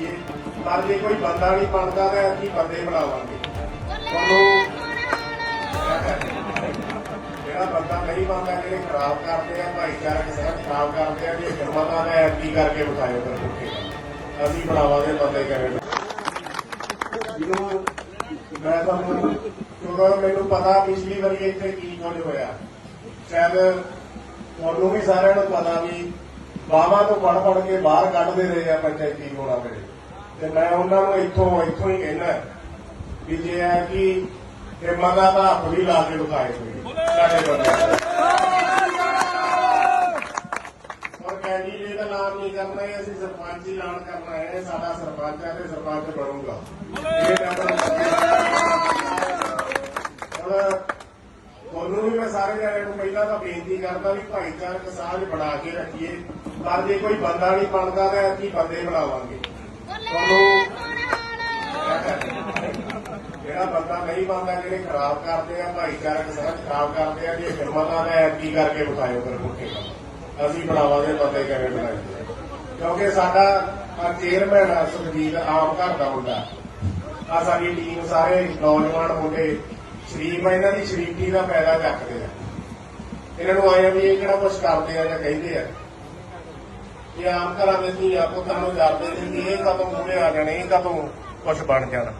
ਰੱਖੀਏ ਪਰ ਜੇ ਕੋਈ ਬੰਦਾ ਨਹੀਂ ਬਣਦਾ ਤਾਂ ਅਸੀਂ ਬੰਦੇ ਬਣਾਵਾਂਗੇ। ਜਿਹੜਾ ਬੰਦਾ ਨਹੀਂ ਬਣਦਾ, ਜਿਹੜੇ ਖਰਾਬ ਕਰਦੇ ਆ, ਭਾਈਚਾਰਕ ਸਹਿਤ ਖਰਾਬ ਕਰਦੇ ਆ, ਜੇ ਜੁਰਮਾਨਾ ਦਾ ਐਫਡੀ ਕਰਕੇ ਬਤਾਇਓ ਫਿਰ ਭੁੱਖੇ ਅਸੀਂ ਬਣਾਵਾਂਗੇ ਬੰਦੇ ਕਰੇ। ਜਿਹਨੂੰ ਮੈਂ ਤੁਹਾਨੂੰ ਕਿਉਂਕਿ ਮੈਨੂੰ ਪਤਾ ਪਿਛਲੀ ਵਾਰੀ ਇੱਥੇ ਕੀ ਕੁਝ ਹੋਇਆ। ਸ਼ਾਇਦ ਤੁਹਾਨੂੰ ਵੀ ਸਾਰਿਆਂ ਨੂੰ ਪਤਾ ਵੀ ਬਾਵਾ ਤੋਂ ਪੜ ਪੜ ਕੇ ਬਾਹਰ ਕੱਢਦੇ ਰਹੇ ਆ ਪੰਚਾਇਤੀ ਚੋਣਾਂ ਵੇਲੇ ਤੇ ਮੈਂ ਉਹਨਾਂ ਨੂੰ ਇੱਥੋਂ ਇੱਥੋਂ ਹੀ ਕਹਿਣਾ ਵੀ ਜੇ ਹੈ ਕਿ ਹਿੰਮਤਾਂ ਦਾ ਹੱਥ ਵੀ ਲਾ ਕੇ ਵਿਖਾਏ ਹੋਏ ਸਾਡੇ ਬੰਦੇ ਔਰ ਕੈਂਡੀਡੇਟ ਦਾ ਨਾਮ ਨਹੀਂ ਕਰਨਾ ਹੈ, ਅਸੀਂ ਸਰਪੰਚ ਹੀ ਐਲਾਨ ਕਰਨਾ ਹੈ, ਸਾਡਾ ਸਰਪੰਚ ਹੈ ਤੇ ਸਰਪੰਚ ਬਣੂਗਾ। ਇਹ ਔਰ ਤੁਹਾਨੂੰ ਵੀ ਮੈਂ ਸਾਰੇ ਜਣਿਆਂ ਨੂੰ ਪਹਿਲਾਂ ਤਾਂ ਬੇਨਤੀ ਕਰਦਾ ਵੀ ਭਾਈਚਾਰਕ ਸਾਂਝ ਬਣਾ ਕੇ ਰੱਖੀਏ। ਪਰ ਜੇ ਕੋਈ ਬੰਦਾ ਨਹੀਂ ਬਣਦਾ ਤਾਂ ਅਸੀਂ ਬੰਦੇ ਬਣਾਵਾਂਗੇ। ਤੁਹਾਨੂੰ ਜਿਹੜਾ ਬੰਦਾ ਨਹੀਂ ਬਣਦਾ, ਜਿਹੜੇ ਖਰਾਬ ਕਰਦੇ ਆ, ਭਾਈਚਾਰਕ ਸਾਂਝ ਖਰਾਬ ਕਰਦੇ ਆ, ਜੇ ਜੁਰਮਾਨਾ ਦਾ ਐਫਡੀ ਕਰਕੇ ਬਤਾਇਓ ਫਿਰ ਭੁੱਖੇ ਅਸੀਂ ਬਣਾਵਾਂਗੇ ਬੰਦੇ ਕਿਵੇਂ ਬਣਾਈਏ ਕਿਉਂਕਿ ਸਾਡਾ ਚੇਅਰਮੈਨ ਆ ਸੁਖਜੀਤ ਆਮ ਘਰ ਦਾ ਮੁੰਡਾ। ਆ ਸਾਡੀ ਟੀਮ ਸਾਰੇ ਨੌਜਵਾਨ ਮੁੰਡੇ, ਸ਼ਰੀਫ ਇਹਨਾਂ ਦੀ ਸ਼ਰੀਫੀ ਦਾ ਫਾਇਦਾ ਚੱਕਦੇ ਆ। ਇਹਨਾਂ ਨੂੰ ਆਇਆ ਵੀ ਇਹ ਕਿਹੜਾ ਕੁਝ ਕਰਦੇ ਆ ਜਾਂ ਕਹਿੰਦੇ ਆ। ਇਹ ਆਮ ਘਰਾਂ ਦੇ ਧੀਆ ਪੁੱਤਾਂ ਨੂੰ ਜਾਂਦੇ ਨੇ ਕਿ ਇਹ ਕਦੋਂ ਮੂਹਰੇ ਆ ਜਾਣੇ, ਇਹ ਕਦੋਂ ਕੁਝ ਬਣ ਜਾਣਾ।